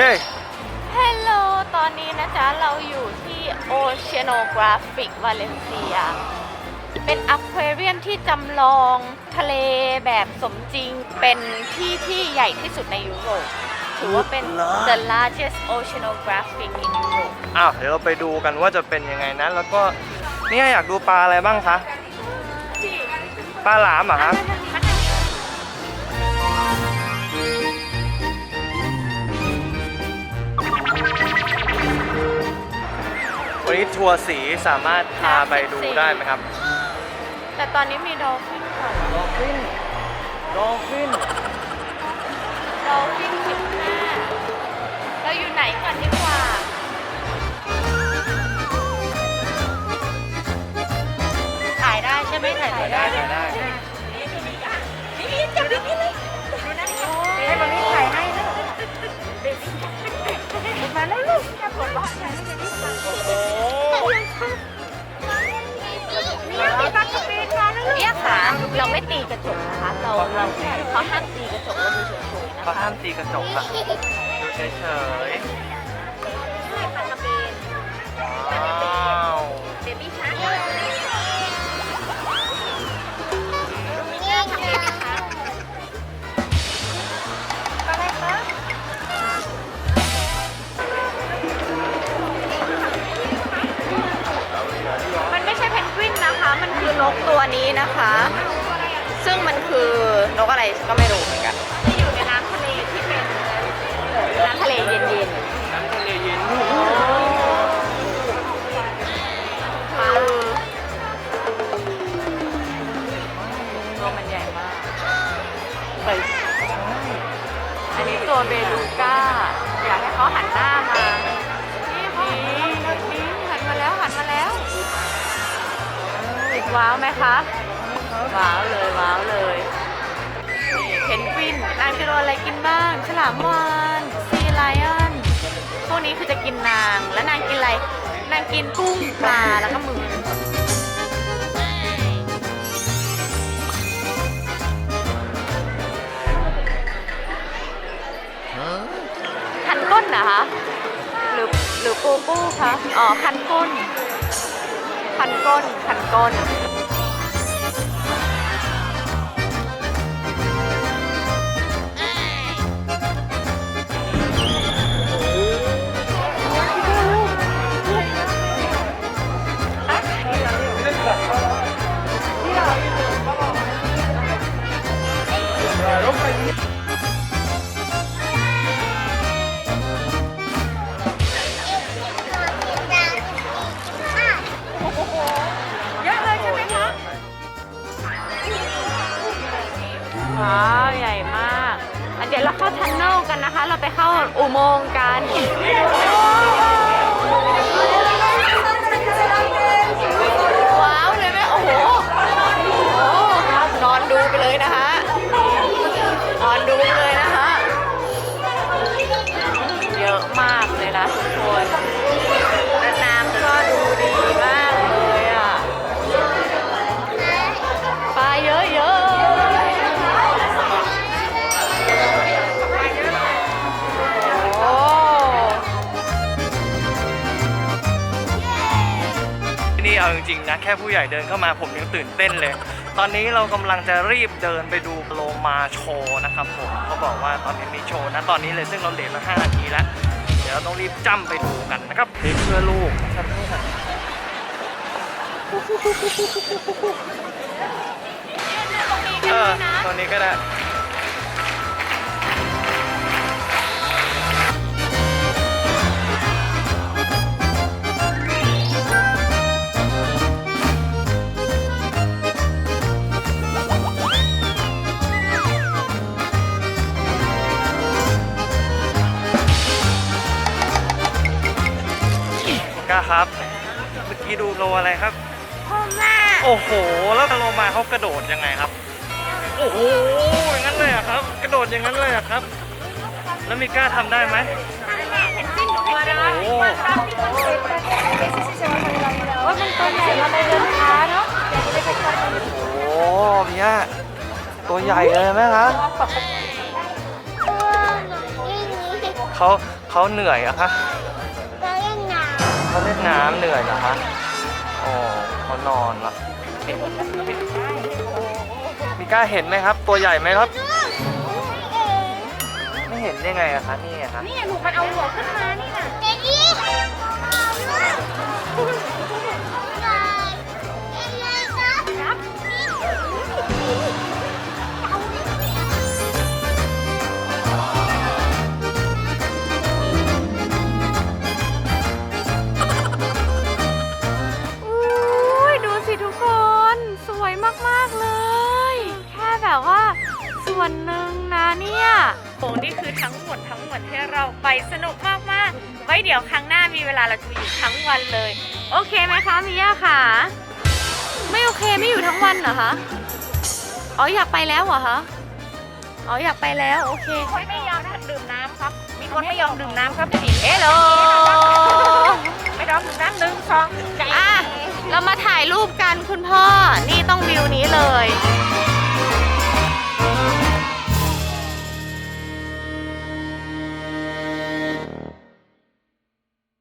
เคฮัลโหลตอนนี้นะจ๊ะ เราอยู่ที่ Oceanographic Valencia เป็นอควาเรียมที่จำลองทะเลแบบสมจริง เป็นที่ที่ใหญ่ที่สุดในยุโรป ถือว่าเป็นเหรอ the largest oceanographic in Europe อ้าวเดี๋ยวเราไปดูกันว่าจะเป็นยังไงนะ แล้วก็เนี่ยอยากดูปลาอะไรบ้างคะ ปลาหลามเหรอครับวั นนี้ทัวร์สีสามารถพาไปดูได้ไหมครับแต่ตอนนี้มีดอลฟินค่ะดอลฟินดอลฟินดอลฟินสิบห้าเราอยู่ไหนก่อนดี ไม่ตีกระจกนะคะเราเราเขาห้ามตีกระจกเราดูเฉยๆนะเขาคะห้ามตีกระจกอะดูเฉยปลากระเบนๆว้าวเบบี้ชาร์กเนี่ยทำเบบี้ชาร์กอะไรคะมันไม่ใช่เพนกวินนะคะ มันคือนกตัวนี้นะคะ ซึ่งมันคือนกอะไรก็ไม่รู้เหมือนกันที่อยู่ในน้ำทะเลที่เป็นน้ำทะเลเย็นน้ำทะเลเย็นๆคือตัวมันใหญ่มากไปอันนี้ตัวเบลูก้า อยากให้เขาหันหน้ามา นี่เขาหันนี่หันมาแล้วหันมาแล้วว้าวไหมคะ ว้าวเลยว้าวเลยเพนกวินนางจะโดนอะไรกินบ้าง ฉลามวานซีไลออนพวกนี้คือจะกินนาง แล้วนางกินอะไร นางกินกุ้งปลาแล้วก็มือคันก้นนะคะ หรือหรือปูปูคะ อ๋อ คันก้น คันก้น คันก้น เยอะเลยใช่ไหมคะว้าวใหญ่มากอะเดี๋ยวเราเข้าทันเนลกันนะคะ เราไปเข้าอุโมงค์กัน อนดูเลยนะคะเยอะมากเลยนะทุกคนน้ำก็ดูดีมากเลยอะปลาเยอะเยอะโอ้ที่นี่เอาจริงๆนะแค่ผู้ใหญ่เดินเข้ามาผมยังตื่นเต้นเลยตอนนี้เรากำลังจะรีบเดินไปดูโลมาโชว์นะครับผมเขาบอกว่าตอนนี้มีโชว์นะตอนนี้เลยซึ่งเราเลทมา5นาทีแล้ว เดี๋ยวเราต้องรีบจ้ำไปดูกันนะครับเพลงเพื่อลูกนะครับเนี่ยเออตอนนี้ก็ได้ กี้ดูโลอะไรครับพ่อแม่โอ้โห แล้วโลมาเขากระโดดยังไงครับ โอ้โหอย่างนั้นเลยเหรอะครับ กระโดดอย่างนั้นเลยเหรอะครับ แล้วมีกล้าทำได้ไหมเห็นสิ้นหัวนะโอ้โหว่ามันตัวใหญ่มาเลยเดินช้าเนาะโอ้โหพี่ย่าตัวใหญ่เลยไหมครับเขาเขาเหนื่อยอะคะเราเล่นน้ เขาเล่นน้ำเหนื่อยเหรอคะโอ้เขานอนละมีกล้าเห็นไหมครับ ตัวใหญ่ไหมครับำไม่เองไม่เห็นได้ไงอะคะนี่ไงคะนี่หนูมันเอาหัวขึ้นมานี่น่ะ วนหนึ่งนะเนี่ยโอ้นี่คือทั้งหมดทั้งหมดที่เราไปสนุกมากๆ ไว้เดี๋ยวครั้งหน้ามีเวลาเราจะอยู่ทั้งวันเลย โอเคไหมคะมิยาค่ะไม่โอเคไม่อยู่ทั้งวันเหรอคะ อ๋ออยากไปแล้วเหรอคะ อ๋ออยากไปแล้วโอเคคนไม่ยอมดื่มน้ำครับ มีคนไม่ยอมดื่มน้ำครับพี่เฮลโลไม่ยอมดื่มน้ำหนึ่งสองอะเรามาถ่ายรูปกันคุณพ่อ นี่ต้องวิวนี้เลย